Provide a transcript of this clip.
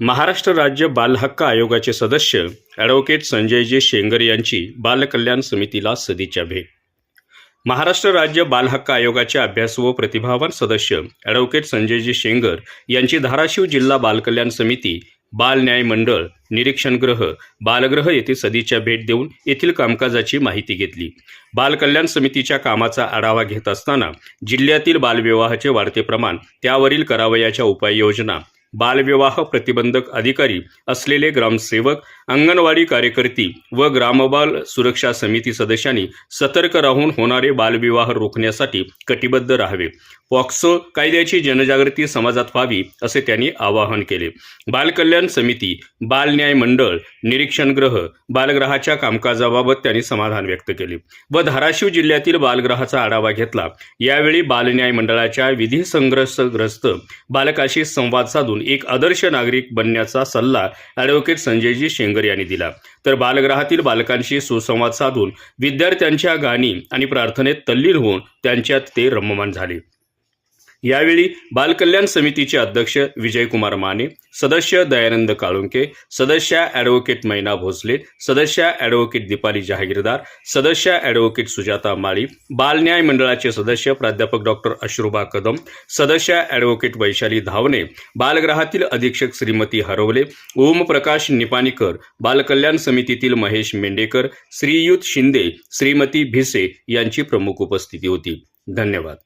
महाराष्ट्र राज्य बालहक्क आयोगाचे सदस्य ॲडव्होकेट संजयजी शेंगर यांची बालकल्याण समितीला सदीच्या भेट. महाराष्ट्र राज्य बालहक्क आयोगाचे अभ्यास व प्रतिभावान सदस्य ॲडव्होकेट संजयजी शेंगर यांची धाराशिव जिल्हा बालकल्याण समिती बाल न्याय मंडळ निरीक्षणगृह बालगृह येथे सदीच्या भेट देऊन येथील कामकाजाची माहिती घेतली. बालकल्याण समितीच्या कामाचा आढावा घेत असताना जिल्ह्यातील बालविवाहाचे वाढते प्रमाण त्यावरील करावयाच्या उपाययोजना बालविवाह प्रतिबंधक अधिकारी असलेले ग्रामसेवक अंगणवाडी कार्यकर्ती व ग्रामबाल सुरक्षा समिती सदस्यांनी सतर्क राहून होणारे बालविवाह रोखण्यासाठी कटिबद्ध राहावे. पॉक्सो कायद्याची जनजागृती समाजात व्हावी असे त्यांनी आवाहन केले. बालकल्याण समिती बाल न्याय मंडळ निरीक्षणगृह बालग्रहाच्या कामकाजाबाबत त्यांनी समाधान व्यक्त केले व धाराशिव जिल्ह्यातील बालगृहाचा आढावा घेतला. यावेळी बालन्याय मंडळाच्या विधी संघर्षग्रस्त बालकाशी संवाद साधून एक आदर्श नागरिक बनण्याचा सल्ला ॲडव्होकेट संजयजी शेंगर यांनी दिला. तर बालगृहातील बालकांशी सुसंवाद साधून विद्यार्थ्यांच्या गाणी आणि प्रार्थनेत तल्लीन होऊन त्यांच्यात ते रममान झाले. यावेळी बालकल्याण समितीचे अध्यक्ष विजयकुमार माने सदस्य दयानंद काळुंके सदस्य ॲडव्होकेट मैना भोसले सदस्य ॲडव्होकेट दीपाली जहागीरदार सदस्य ॲडव्होकेट सुजाता माळी बालन्याय मंडळाचे सदस्य प्राध्यापक डॉक्टर अश्रुबा कदम सदस्य ॲडव्होकेट वैशाली धावणे बालगृहातील अधीक्षक श्रीमती हरवले ओमप्रकाश निपाणीकर बालकल्याण समितीतील महेश मेंढेकर श्रीयुत शिंदे श्रीमती भिसे यांची प्रमुख उपस्थिती होती. धन्यवाद.